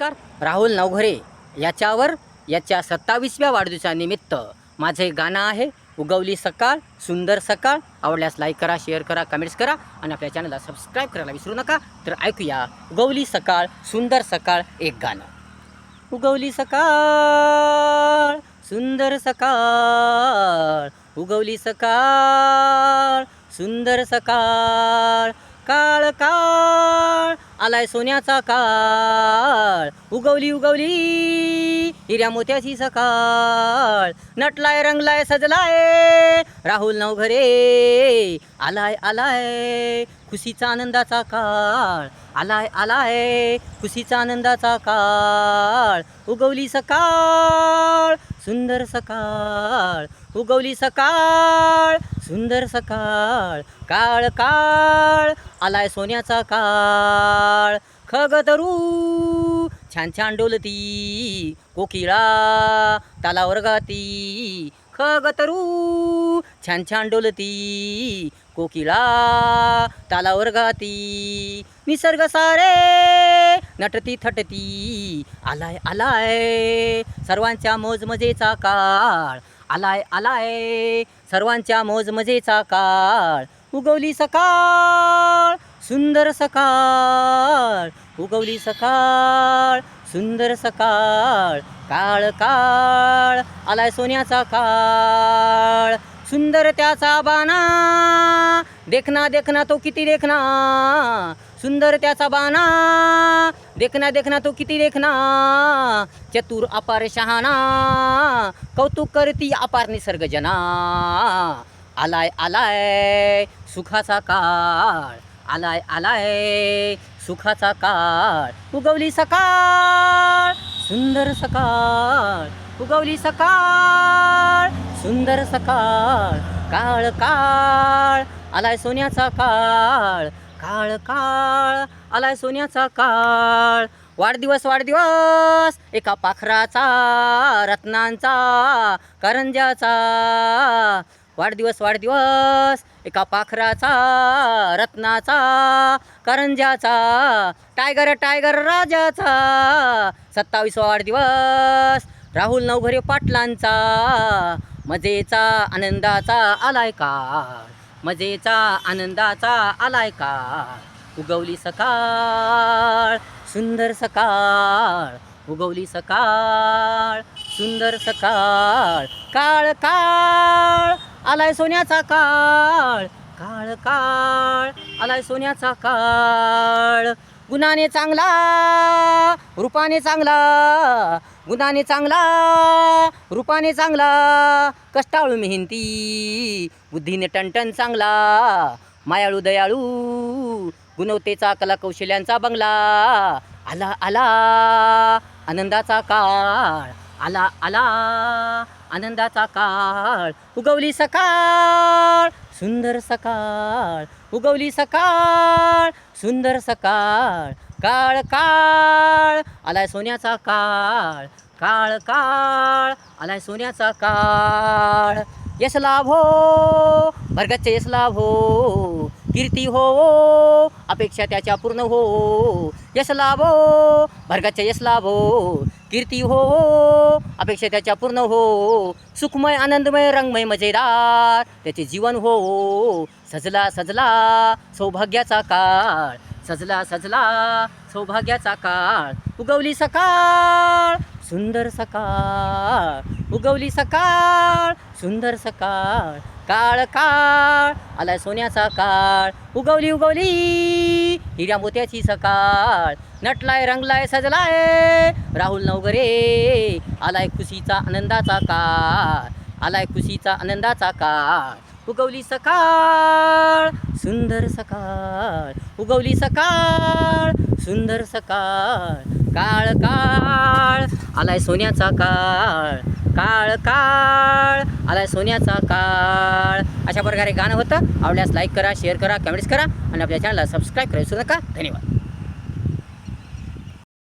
नमस्कार राहुल नवघरे. याच्यावर याच्या सत्तावीसव्या वाढदिवसानिमित्त माझे गाणं आहे उगवली सकाळ सुंदर सकाळ. आवडल्यास लाईक करा शेअर करा कमेंट्स करा आणि आपल्या चॅनलला सबस्क्राईब करायला विसरू नका. तर ऐकूया उगवली सकाळ सुंदर सकाळ एक गाणं. उगवली सकाळ सुंदर सकाळ. उगवली सकाळ सुंदर सकाळ. काळ काळ. आलाय सोन्याचा काळ. उगवली उगवली हिऱ्या मोत्याची सकाळ. नटलाय रंगलाय सजलाय. राहुल नवघरे आलाय आलाय खुशीचा आनंदाचा काळ. आलाय आलाय खुशीचा आनंदाचा काळ. उगवली सकाळ सुंदर सकाळ. उगवली सकाळ सुंदर सकाळ काळ काळ आलाय सोन्याचा काळ. खगतरू छान छान डोलती कोकिळा तालावर गाती. खगतरू छान छान डोलती कोकिळा तालावर गाती. निसर्ग सारे नटती थटती आलाय आलाय. सर्वांच्या मोजमजेचा काळ. आलाय आलाय. सर्वांच्या मोजमजेचा काळ. उगवली सकाळ सुंदर सकाळ. उगवली सकाळ सुंदर सकाळ. काळ काळ. आलाय सोन्याचा काळ. सुंदर त्याचा बाणा. देखना देखना तो किती देखना. सुंदर त्याचा बाणा. देखना देखना तो किती देखना. चतुर अपार शहाणा. कौतुक करती अपार निसर्ग जना. आलाय आलाय सुखाचा काळ. आलाय आलाय सुखाचा काळ. उगवली सकाळ सुंदर सकाळ. उगवली सकाळ सुंदर सकाळ. काळ काळ. आलाय सोन्याचा काळ. काळ काळ आलाय सोन्याचा काळ. वाढदिवस वाढदिवस एका पाखराचा रत्नांचा करंजाचा वाढदिवस वाढदिवस एका पाखराचा रत्नाचा करंजाचा टायगर टायगर राजाचा. सत्तावीसवा वाढदिवस राहुल नवघरे पाटलांचा. मजेचा आनंदाचा आलाय काळ. मजेचा आनंदाचा आलाय काळ. उगवली सकाळ सुंदर सकाळ. उगवली सकाळ सुंदर सकाळ. काळ काळ आलाय सोन्याचा काळ. काळ काळ आलाय सोन्याचा काळ. गुणाने चांगला रूपाने चांगला गुणाने चांगला रूपाने चांगला कष्टाळू मेहनती बुद्धीने टणटण चांगला मायाळू दयाळू गुणवतेचा कला कौशल्यांचा बंगला आला आला आनंदाचा काळ. आला आला. आनंदाचा काळ उगवली सकाळ सुंदर सकाळ उगवली सकाळ सुंदर सकाळ. काळ काळ आलाय सोन्याचा काळ. काळ काळ आलाय सोन्याचा काळ. यश लाभो भरगतचे यश लाभो कीर्ती हो अपेक्षा त्याच्या पूर्ण हो. यश लाभो भरगतचे यश लाभो कीर्ती हो, हो अपेक्षा त्याच्या पूर्ण हो. सुखमय आनंदमय रंगमय मजेदार. त्याचे जीवन हो, हो सजला सजला सौभाग्याचा काळ. सजला सजला सौभाग्याचा काळ. उगवली सकाळ सुंदर सकाळ. उगवली सकाळ सुंदर सकाळ. काळ काळ. आलाय सोन्याचा काळ. उगवली उगवली हिऱ्या मोत्याची सकाळ. नटलाय रंगलाय सजलाय राहुल नवगरे. आलाय खुशीचा आनंदाचा काळ. आलाय खुशीचा आनंदाचा काळ. उगवली सकाळ सुंदर सकाळ. उगवली सकाळ सुंदर सकाळ. काळ काळ. आलाय सोन्याचा काळ. काळ काळ. आलाय सोन्याचा काळ. अशा प्रकारे गाणं होतं. आवडल्यास लाईक करा शेअर करा कमेंट्स करा. आणि आपल्या चॅनलला सबस्क्राईब करायचं नका. धन्यवाद.